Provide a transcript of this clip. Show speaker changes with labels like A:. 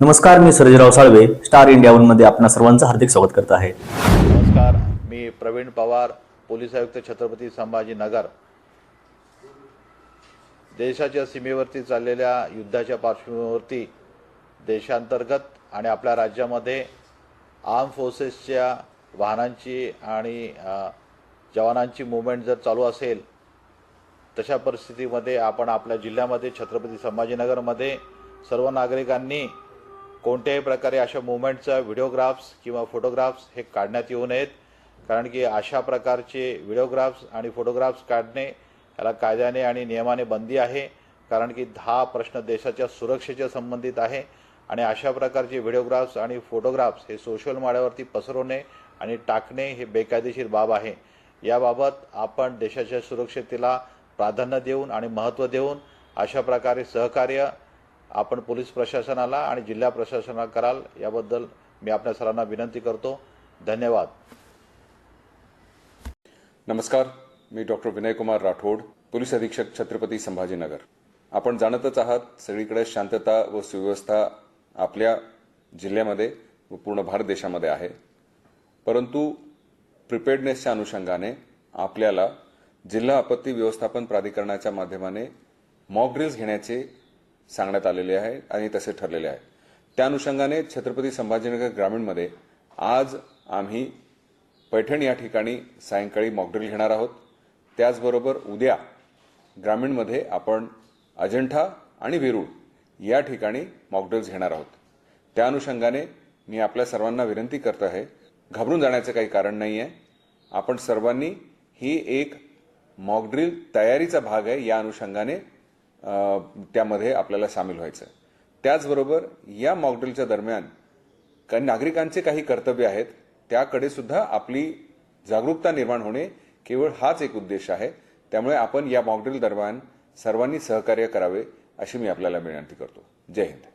A: नमस्कार मी Sarjerao Salve star India वनमध्ये आपणा सर्वांचं हार्दिक स्वागत करत आहे.
B: नमस्कार मी प्रवीण पवार पोलीस आयुक्त छत्रपती संभाजीनगर. देशाच्या सीमेवरती चाललेल्या युद्धाच्या पार्श्वभूमीवरती देशांतर्गत आणि आपल्या राज्यामध्ये आर्म फोर्सेसच्या वाहनांची आणि जवानांची मुवमेंट जर चालू असेल तशा परिस्थितीमध्ये आपण आपल्या जिल्ह्यामध्ये छत्रपती संभाजीनगरमध्ये सर्व नागरिकांनी कोणत्याही प्रकारे अशा मुवमेंटचा व्हिडिओग्राफ्स किंवा फोटोग्राफ्स हे काढण्यात येऊ नयेत. कारण की अशा प्रकारचे व्हिडिओग्राफ्स आणि फोटोग्राफ्स काढणे याला कायद्याने आणि नियमाने बंदी आहे. कारण की हा प्रश्न देशाच्या सुरक्षेच्या संबंधित आहे. आणि अशा प्रकारचे व्हिडिओग्राफ्स आणि फोटोग्राफ्स हे सोशल मीडियावरती पसरवणे आणि टाकणे हे बेकायदेशीर बाब आहे. याबाबत आपण देशाच्या सुरक्षेला प्राधान्य देऊन आणि महत्त्व देऊन अशा प्रकारे सहकार्य आपण पोलीस प्रशासनाला आणि जिल्हा प्रशासनाला कराल याबद्दल मी आपल्या सर्वांना विनंती करतो. धन्यवाद.
C: नमस्कार मी डॉक्टर विनयकुमार राठोड पोलीस अधीक्षक छत्रपती संभाजीनगर. आपण जाणतच आहात सगळीकडे शांतता व सुव्यवस्था आपल्या जिल्ह्यामध्ये व पूर्ण भारत देशामध्ये आहे. परंतु प्रिपेडनेसच्या अनुषंगाने आपल्याला जिल्हा आपत्ती व्यवस्थापन प्राधिकरणाच्या माध्यमाने मॉक ड्रिल्स घेण्याचे सांगण्यात आलेले आहे आणि तसे ठरलेले आहे. त्या अनुषंगाने छत्रपती संभाजीनगर ग्रामीणमध्ये आज आम्ही पैठण या ठिकाणी सायंकाळी मॉकड्रिल घेणार आहोत. त्याचबरोबर उद्या ग्रामीणमध्ये आपण अजंठा आणि वेरूळ या ठिकाणी मॉकड्रिल्स घेणार आहोत. त्या अनुषंगाने मी आपल्या सर्वांना विनंती करत आहे घाबरून जाण्याचं काही कारण नाही आहे आपण सर्वांनी ही एक मॉकड्रिल तयारीचा भाग आहे या अनुषंगाने त्यामध्ये आपल्याला सामील व्हायचं. आहे. त्याचबरोबर या मॉकड्रिलच्या दरम्यान काही नागरिकांचे काही कर्तव्य आहेत त्याकडे सुद्धा आपली जागरूकता निर्माण होणे केवळ हाच एक उद्देश आहे. त्यामुळे आपण या मॉकड्रिल दरम्यान सर्वांनी सहकार्य करावे अशी मी आपल्याला विनंती करतो. जय हिंद.